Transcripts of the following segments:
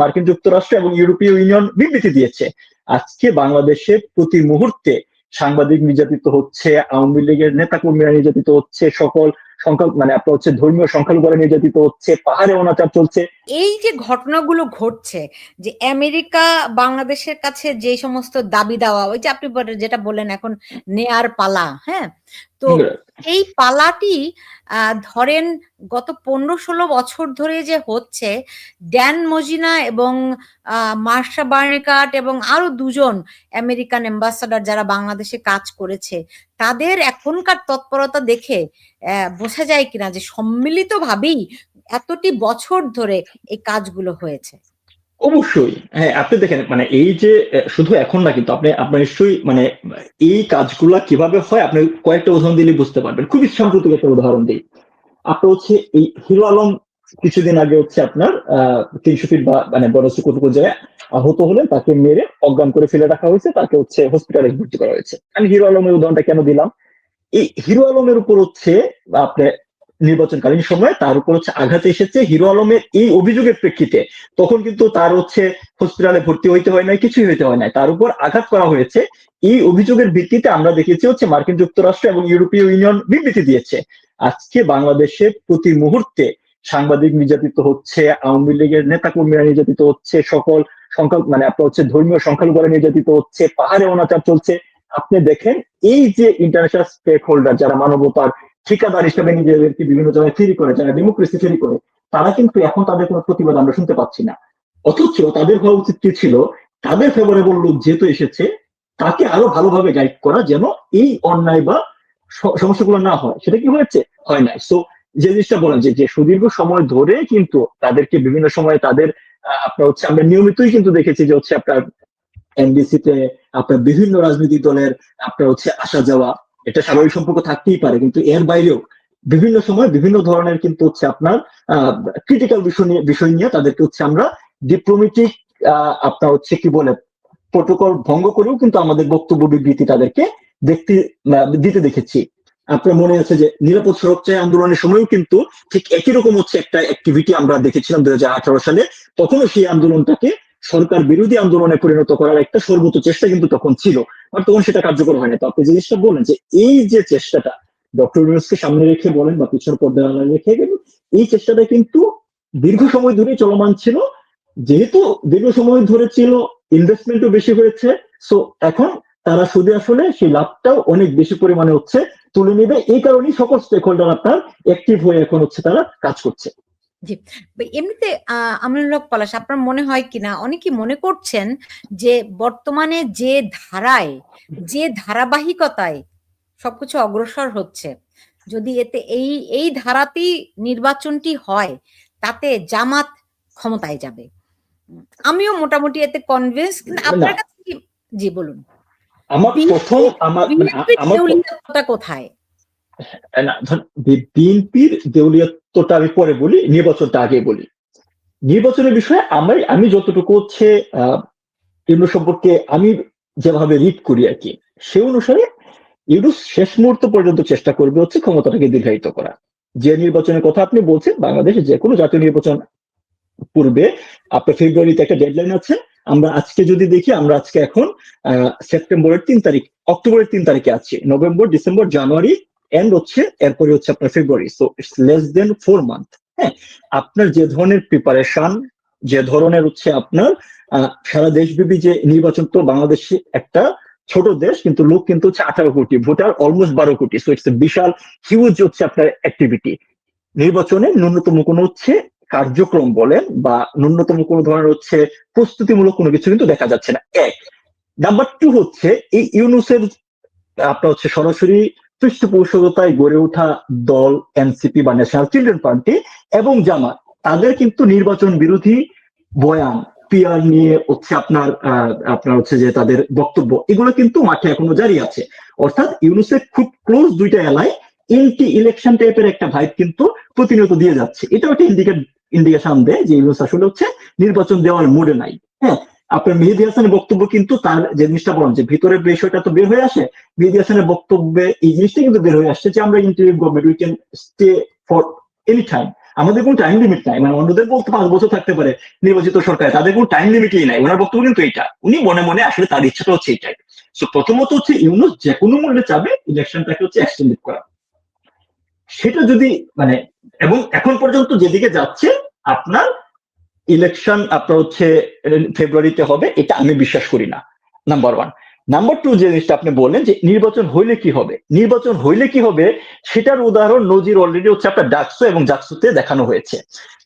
মার্কিন যুক্তরাষ্ট্র এবং ইউরোপীয় ইউনিয়ন বিবৃতি দিয়েছে। আজকে বাংলাদেশে প্রতি মুহূর্তে সাংবাদিক নির্যাতিত হচ্ছে, আওয়ামী লীগের নেতা কর্মীরা নির্যাতিত হচ্ছে, সকল সংখ্যা মানে আপনার হচ্ছে ধর্মীয় সংখ্যালঘুরা নির্যাতিত হচ্ছে, পাহাড়ে অনাচার চলছে। এই যে ঘটনাগুলো ঘটছে, যে আমেরিকা বাংলাদেশের কাছে যে সমস্ত দাবি দেওয়া, ওই যে আপনি যেটা বললেন এখন, নেয়ার পালা হ্যাঁ? তো এই পালাটি ধরেন গত পনেরো ষোলো বছর ধরে যে হচ্ছে ড্যান মজিনা এবং আহ, মার্শা বার্নিকাট এবং আরও দুজন আমেরিকান অ্যাম্বাসাডার যারা বাংলাদেশে কাজ করেছে তাদের এখনকার তৎপরতা দেখে আহ, বোঝা যায় কিনা যে সম্মিলিতভাবেই এতটি বছর ধরে এই কাজগুলো হয়েছে। অবশ্যই। হ্যাঁ আপনি দেখেন মানে এই যে শুধু এখন না কিন্তু আপনি আপনার নিশ্চয়ই মানে এই কাজগুলা কীভাবে হয়, আপনি কয়েকটা উদাহরণ দিলে বুঝতে পারবেন। খুবই সাম্প্রতিক একটা উদাহরণ দিই। আপনার হচ্ছে এই হিরো আলম কিছুদিন আগে হচ্ছে আপনার তিনশো ফিট বা মানে বনশ্রী কতটুকু জায়গায় আহত হলেন, তাকে মেরে অজ্ঞান করে ফেলে রাখা হয়েছে, তাকে হচ্ছে হসপিটালে ভর্তি করা হয়েছে। আমি হিরো আলমের উদাহরণটা কেন দিলাম? এই হিরো আলমের উপর হচ্ছে আপনার নির্বাচনকালীন সময় তার উপর হচ্ছে আঘাত এসেছে। হিরো আলমের এই অভিযোগের প্রেক্ষিতে তখন কিন্তু তার হচ্ছে হসপিটালে ভর্তি হইতে হয় নাই, কিছুই হইতে হয় নাই। তার উপর আঘাত করা হয়েছে। এই অভিযোগের ভিত্তিতে আমরা দেখেছি হচ্ছে মার্কিন যুক্তরাষ্ট্র এবং ইউরোপীয় ইউনিয়ন বিবৃতি দিয়েছে। আজকে বাংলাদেশে প্রতি মুহূর্তে সাংবাদিক নির্যাতিত হচ্ছে, আওয়ামী লীগের নেতা কর্মীরা নির্যাতিত হচ্ছে, সকল সংখ্যা মানে আপনার হচ্ছে ধর্মীয় সংখ্যালঘুরা নির্যাতিত হচ্ছে, পাহাড়ে অনাচার চলছে। আপনি দেখেন, এই যে ইন্টারন্যাশনাল স্টেক হোল্ডার যারা মানবতার ঠিকাদার হিসেবে নিজেদেরকে বিভিন্ন জায়গায় ফেরি করে, যারা ডেমোক্রেসি ফেরি করে, তারা কিন্তু এখন তাদের কোনো প্রতিবাদ আমরা শুনতে পাচ্ছি না। অথচ তাদের হওয়া উচিত কি ছিল? তাদের ফেভারেবল লোক যেহেতু এসেছে, তাকে আরও ভালোভাবে গাইড করা যেন এই অন্যায় বা সমস্যাগুলো না হয়। সেটা কি হয়েছে? হয় নাই। সো যে জিনিসটা বলেন যে যে সুদীর্ঘ সময় ধরে কিন্তু তাদেরকে বিভিন্ন সময় তাদের আপনার হচ্ছে আমরা নিয়মিতই কিন্তু দেখেছি যে হচ্ছে আপনার এনডিসিতে আপনার বিভিন্ন রাজনৈতিক দলের আপনার হচ্ছে আসা যাওয়া এটা স্বাভাবিক সম্পর্ক থাকতেই পারে, কিন্তু এর বাইরেও বিভিন্ন সময় বিভিন্ন ধরনের কিন্তু হচ্ছে আপনার ক্রিটিক্যাল বিষয় নিয়ে বিষয় নিয়ে তাদেরকে হচ্ছে আমরা ডিপ্লোমেটিক আপনার হচ্ছে কি বলে প্রোটোকল ভঙ্গ করেও কিন্তু আমাদের বক্তব্য বিবৃতি তাদেরকে দেখতে দিতে দেখেছি। আপনার মনে আছে যে নিরাপদ চাই আন্দোলনের সময়ও কিন্তু ঠিক একই রকম হচ্ছে একটা অ্যাক্টিভিটি আমরা দেখেছিলাম দু হাজার আঠারো সালে। তখনও সেই আন্দোলনটাকে সরকার বিরোধী আন্দোলনে পরিণত করার একটা সর্বোচ্চ চেষ্টা কিন্তু তখন ছিল। আর তখন সেটা কার্যকর হয়নি তো আপনি জিনিসটা বলেন যে এই যে চেষ্টাটা, ডক্টর ইউনুসকে সামনে রেখে বলেন বা পিছনে আড়ালে রেখে কিন্তু এই চেষ্টাটা কিন্তু দীর্ঘ সময় ধরে চলমান ছিল। যেহেতু দীর্ঘ সময় ধরে ছিল ইনভেস্টমেন্টও বেশি হয়েছে সো এখন তারা সুদে আসলে সেই লাভটাও অনেক বেশি পরিমাণে হচ্ছে, তুলে নেবে। এই কারণেই সকল স্টেক হোল্ডার আপনার অ্যাক্টিভ হয়ে এখন হচ্ছে তারা কাজ করছে। এমনিতে আহ আমিনুল পলাশ আপনার মনে হয় কিনা? অনেকে মনে করছেন যে বর্তমানে যে ধারায় যে ধারাবাহিকতায় সবকিছু অগ্রসর হচ্ছে যদি এতে এই এই ধারাতেই নির্বাচনটি হয় তাতে জামাত ক্ষমতায় যাবে। আমিও মোটামুটি এতে কনভিন্স কিন্তু আপনার কাছে কি? জি বলুন। আমার প্রথম আমার আমার কোথায়? না ধর দেউলিয়ত্বটা আমি পরে বলি, নির্বাচনটা আগে বলি। নির্বাচনের বিষয়ে আমি আমি যতটুকু হচ্ছে, আহ, ইউনুস সম্পর্কে আমি যেভাবে রিড করি আর কি, সে অনুসারে ইউনুস শেষ মুহূর্ত পর্যন্ত চেষ্টা করবে হচ্ছে ক্ষমতাটাকে দীর্ঘায়িত করা। যে নির্বাচনের কথা আপনি বলছেন, বাংলাদেশে যে কোনো জাতীয় নির্বাচন পূর্বে আপনার ফেব্রুয়ারিতে একটা ডেডলাইন আছে, আমরা আজকে যদি দেখি, আমরা আজকে এখন সেপ্টেম্বরের তিন তারিখ অক্টোবরের তিন তারিখে আছি নভেম্বর ডিসেম্বর জানুয়ারি এন্ড হচ্ছে, এরপরে হচ্ছে আপনার ফেব্রুয়ারি so it's less than four month হ্যাঁ আপনার যে ধরনের প্রিপারেশন যে ধরনের হচ্ছে আপনার সারা দেশব্যাপী যে নির্বাচন, তো বাংলাদেশে একটা ছোট দেশ, কিন্তু লোক কিন্তু হচ্ছে আঠারো কোটি, ভোটার অলমোস্ট বারো কোটি। সো ইটস বিশাল হিউজ হচ্ছে আপনার অ্যাক্টিভিটি নির্বাচনে ন্যূনতম কোনো হচ্ছে কার্যক্রম বলেন বা ন্যূনতম কোনো ধরনের হচ্ছে প্রস্তুতিমূলক কোনো কিছু কিন্তু দেখা যাচ্ছে না। এক নাম্বার টু হচ্ছে এই ইউনুসের, আপনার হচ্ছে সরাসরি পৃষ্ঠপোষকতায় গড়ে ওঠা দল, এনসিপি বা ন্যাশনাল চিলড্রেন পার্টি এবং জামাত, তাদের কিন্তু নির্বাচন বিরোধী বয়ান পিয়ার নিয়ে হচ্ছে আপনার আপনার হচ্ছে যে তাদের বক্তব্য, এগুলো কিন্তু মাঠে এখনও জারি আছে। অর্থাৎ ইউনুসের খুব ক্লোজ দুইটা এলাকায় এন্টি ইলেকশন টাইপের একটা ভাইব কিন্তু প্রতিনিয়ত দিয়ে যাচ্ছে। এটাও একটা ইন্ডিকেট ইন্ডিকেশন দেয় যে ইউনুস আসলে হচ্ছে নির্বাচন দেওয়ার মুডে নাই। হ্যাঁ আপনার মেহেদি হাসানের বক্তব্য কিন্তু তার যে জিনিসটা বলেন, যে ভিতরের বিষয়টা তো বের হয়ে আসে, মেহেদি হাসানের বক্তব্যে এই জিনিসটা কিন্তু বের হয়ে আসছে যে আমরা interim government we can stay for any time আমাদের কোনো টাইম লিমিট নাই। মানে অন্যদের বলতে পাঁচ বছর থাকতে পারে, নির্বাচিত সরকার। তাদের কোনো টাইম লিমিটই নাই। ওনার বক্তব্য কিন্তু এটা উনি মনে মনে আসলে তার ইচ্ছাটা হচ্ছে এটাই সো প্রথমত হচ্ছে ইউনুস যে কোনো মূল্যে চাবে ইলেকশনটাকে হচ্ছে এক্সটেন্ডেড করা। সেটা যদি মানে এবং এখন পর্যন্ত যেদিকে যাচ্ছে, আপনার ইলেকশন আপনার হচ্ছে ফেব্রুয়ারিতে হবে, এটা আমি বিশ্বাস করি না নাম্বার ওয়ান নাম্বার টু যে জিনিসটা আপনি বললেন যে নির্বাচন হইলে কি হবে? নির্বাচন হইলে কি হবে? সেটার উদাহরণ নজির অলরেডি হচ্ছে আপনার ডাকসু এবং জাকসুতে দেখানো হয়েছে।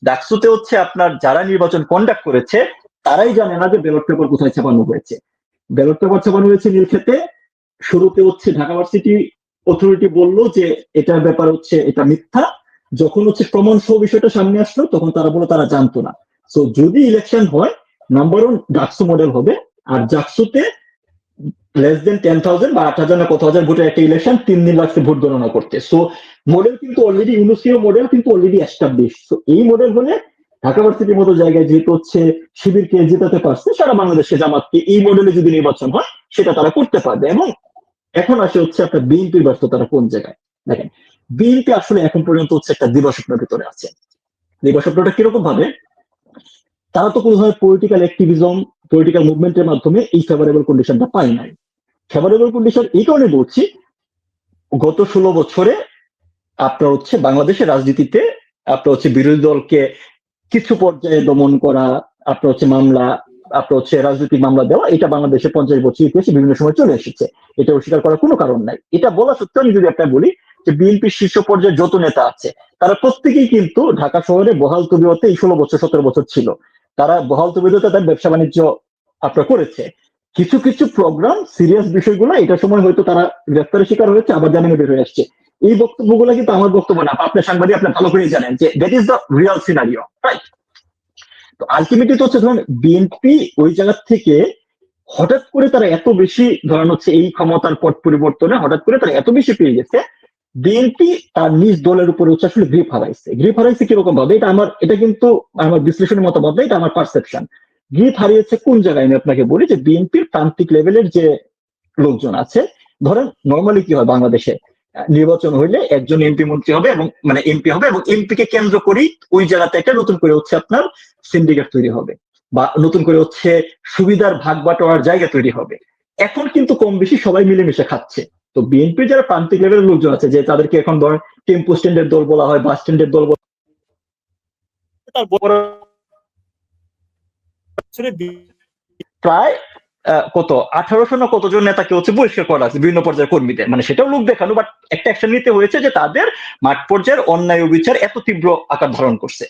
ডাকসুতে হচ্ছে আপনার যারা নির্বাচন কন্ডাক্ট করেছে, তারাই জানে না যে ব্যালট পেপার কোথায় ছাপানো হয়েছে। ব্যালট পেপার ছাপানো হয়েছে নীলক্ষেতে শুরুতে হচ্ছে ঢাকা ভার্সিটি অথরিটি বলল যে এটার ব্যাপার হচ্ছে, এটা মিথ্যা। যখন হচ্ছে প্রমাণ সহ বিষয়টা সামনে আসলো, তখন তারা বলল তারা জানতো না। সো যদি ইলেকশন হয় নাম্বার ওয়ান ডাকসু মডেল হবে, আর জাকসুতে লেস দেন টেন থাউজেন্ড বা আট হাজার না কত হাজার ভোটের একটা ইলেকশন তিন দিন লাগছে ভোট গণনা করতে। সো মডেল কিন্তু অলরেডি ইউনিসিও মডেল কিন্তু অলরেডি এস্টাবলিশ সো এই মডেল হলে ঢাকা ভার্সিটির মতো জায়গায় যেহেতু হচ্ছে শিবিরকে জেতাতে পারছে, সারা বাংলাদেশে জামাতকে এই মডেলে যদি নির্বাচন হয়, সেটা তারা করতে পারবে। এবং এখন আসে হচ্ছে আপনার বিএনপির ব্যর্থতারা কোন জায়গায়? দেখেন, বিএনপি আসলে এখন পর্যন্ত হচ্ছে একটা দিবাস্বপ্নের ভিতরে আছে। দিবাস্বপ্নটা কীরকম ভাবে? তারা তো কোনো ধরনের পলিটিক্যাল অ্যাক্টিভিজম পলিটিক্যাল মুভমেন্টের মাধ্যমে এই ফেভারেবল কন্ডিশনটা পায় নাই। ফেভারেবল কন্ডিশন এই কারণে বলছি, গত ষোলো বছরে আপনার হচ্ছে বাংলাদেশের রাজনীতিতে আপনার হচ্ছে বিরোধী দলকে কিছু পর্যায়ে দমন করা, আপনার হচ্ছে মামলা, আপনার হচ্ছে রাজনৈতিক মামলা দেওয়া, এটা বাংলাদেশের পঞ্চাশ বছর ইতিহাসে বিভিন্ন সময় চলে এসেছে। এটা অস্বীকার করার কোনো কারণ নাই। এটা বলা সত্ত্বেও আমি যদি আপনার বলি যে বিএনপির শীর্ষ পর্যায়ে যত নেতা আছে, তারা প্রত্যেকেই কিন্তু ঢাকা শহরে বহাল তবিয়তে এই ষোলো বছর, সতেরো বছর ছিল। তারা বহাল তবিয়তে তাদের ব্যবসা বাণিজ্য আপনার করেছে। কিছু কিছু প্রোগ্রাম সিরিয়াস বিষয়গুলো এটার সময় হয়তো তারা গ্রেফতারের শিকার হয়েছে, আবার জামিনে বের হয়ে আসছে। এই বক্তব্যগুলো কিন্তু আমার বক্তব্য না আপনার সাংবাদিক, আপনি ভালো করে জানেন যে that is the real scenario right তো আলটিমেটলি তো হচ্ছে ধরুন বিএনপি ওই জায়গা থেকে হঠাৎ করে তারা এত বেশি ধরেন হচ্ছে এই ক্ষমতার পট পরিবর্তনে হঠাৎ করে তারা এত বেশি পেয়ে গেছে বিএনপি তার নিজ দলের উপরে হচ্ছে আসলে গ্রিপ হারাইছে। গ্রিপ হারাইছে কীরকম ভাবে? এটা আমার এটা কিন্তু আমার বিশ্লেষণের মতামত না, এটা আমার পারসেপশন গ্রিপ হারিয়েছে কোন জায়গায়? আমি আপনাকে বলি যে বিএনপির প্রান্তিক লেভেলের যে লোকজন আছে ধরেন নর্মালি কি হয় বাংলাদেশে? নির্বাচন হইলে একজন এমপি মন্ত্রী হবে এবং মানে এমপি হবে এবং এমপি কে কেন্দ্র করেই ওই জায়গাতে একটা নতুন করে হচ্ছে আপনার সিন্ডিকেট তৈরি হবে বা নতুন করে হচ্ছে সুবিধার ভাগ বাটোয়ার জায়গা তৈরি হবে। এখন কিন্তু কম বেশি সবাই মিলেমিশে খাচ্ছে। তো বিএনপি যারা প্রান্তিক লেভেলের লোকজন আছে, যে তাদেরকে এখন ধরেন টেম্পো স্ট্যান্ডের দল বলা হয় বাস স্ট্যান্ডের দল বলা প্রায় কত? আঠারোশো না কতজন নেতাকে হচ্ছে বহিষ্কার করা আছে বিভিন্ন পর্যায়ের কর্মীদের। মানে সেটাও লোক দেখানো বাট একটা অ্যাকশন নিতে হয়েছে যে তাদের মাঠ পর্যায়ের অন্যায় ও বিচার এত তীব্র আকার ধারণ করছে।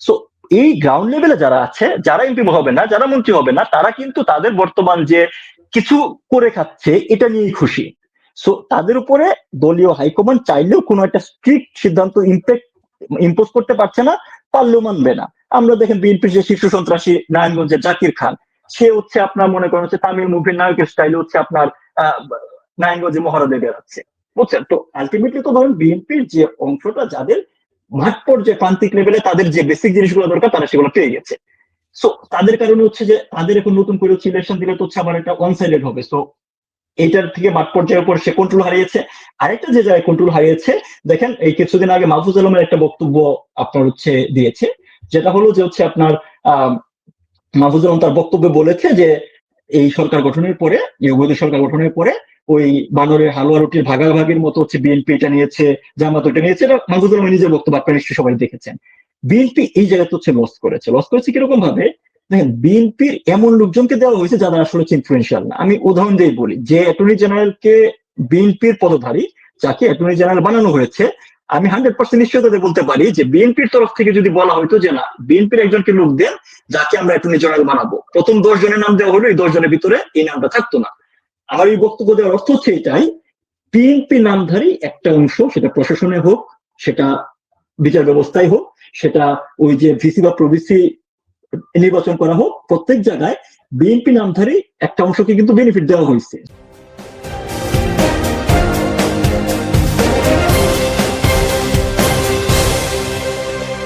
সো এই গ্রাউন্ড লেভেলে যারা আছে, যারা এমপি হবে না, যারা মন্ত্রী হবে না, তারা কিন্তু তাদের বর্তমান যে কিছু করে খাচ্ছে, এটা নিয়েই খুশি। সো তাদের উপরে দলীয় হাইকমান্ড চাইলেও কোনো একটা স্ট্রিক্ট সিদ্ধান্ত ইম্প্যাক্ট ইম্পোজ করতে পারছে না, পারলেও মানবে না। আমরা দেখেন বিএনপির যে শীর্ষ সন্ত্রাসী নারায়ণগঞ্জের জাকির খান, সে হচ্ছে আপনার মনে করেন হচ্ছে তামিল মুভির নায়কের স্টাইল হচ্ছে আপনার নারায়ণগঞ্জে মহারাজে বেড়াচ্ছে। বুঝছেন? তো আলটিমেটলি তো ধরেন বিএনপির যে অংশটা, যাদের মাঠ পর্যায়ে প্রান্তিক লেভেলে তাদের যে বেসিক জিনিসগুলো দরকার, তারা সেগুলো পেয়ে গেছে। সো তাদের কারণে হচ্ছে যে, তাদের এখন নতুন করে হচ্ছে ইলেকশন দিলে তো হচ্ছে আবার এটা ওয়ান সাইডেড হবে। সো এইটার থেকে মাঠ পর্যায়ের উপর সে কন্ট্রোল হারিয়েছে। আরেকটা যে জায়গায় কন্ট্রোল হারিয়েছে, দেখেন এই কিছুদিন আগে মাহফুজ আলমের একটা বক্তব্য আপনার হচ্ছে দিয়েছে, যেটা হলো যে হচ্ছে আপনার মাহফুজ আলম তার বক্তব্যে বলেছে যে, এই সরকার গঠনের পরে ইউগোদি সরকার গঠনের পরে, ওই বানরের হালুয়া রুটির ভাগাভাগির মতো হচ্ছে বিএনপি এটা নিয়েছে, জামাত ওটা নিয়েছে, এটা মাহফুজ আলমের নিজের বক্তব্য, আপনারা নিশ্চয়ই সবাই দেখেছেন। বিএনপি এই জায়গাতে হচ্ছে লস করেছে। লস করেছে কীরকম ভাবে? দেখেন, বিএনপির এমন লোকজনকে দেওয়া হয়েছে যারা আসলে ইনফ্লুয়েন্সিয়াল না। আমি উদাহরণ দিয়ে বলি, যে অ্যাটর্নি জেনারেলকে বিএনপির পদধারী, যাকে অ্যাটর্নি জেনারেল বানানো হয়েছে, আমি হান্ড্রেড পার্সেন্ট নিশ্চয়তা বলতে পারি যে বিএনপির তরফ থেকে যদি বলা হয়তো যে না, বিএনপির একজনকে লোক দেন, যাকে আমরা অ্যাটর্নি জেনারেল বানাবো। প্রথম দশ জনের নাম দেওয়া হলো, এই দশ জনের ভিতরে এই নামটা থাকতো না। আমার এই বক্তব্য দেওয়ার অর্থ হচ্ছে এটাই, বিএনপি নামধারী একটা অংশ, সেটা প্রশাসনে হোক, সেটা বিচার ব্যবস্থায় হোক সেটা ওই যে ভিসি বা প্রভিসি নির্বাচন করা হোক, প্রত্যেক জায়গায় বিএনপি নামধারী একটা অংশকে কিন্তু বেনিফিট দেওয়া হয়েছে।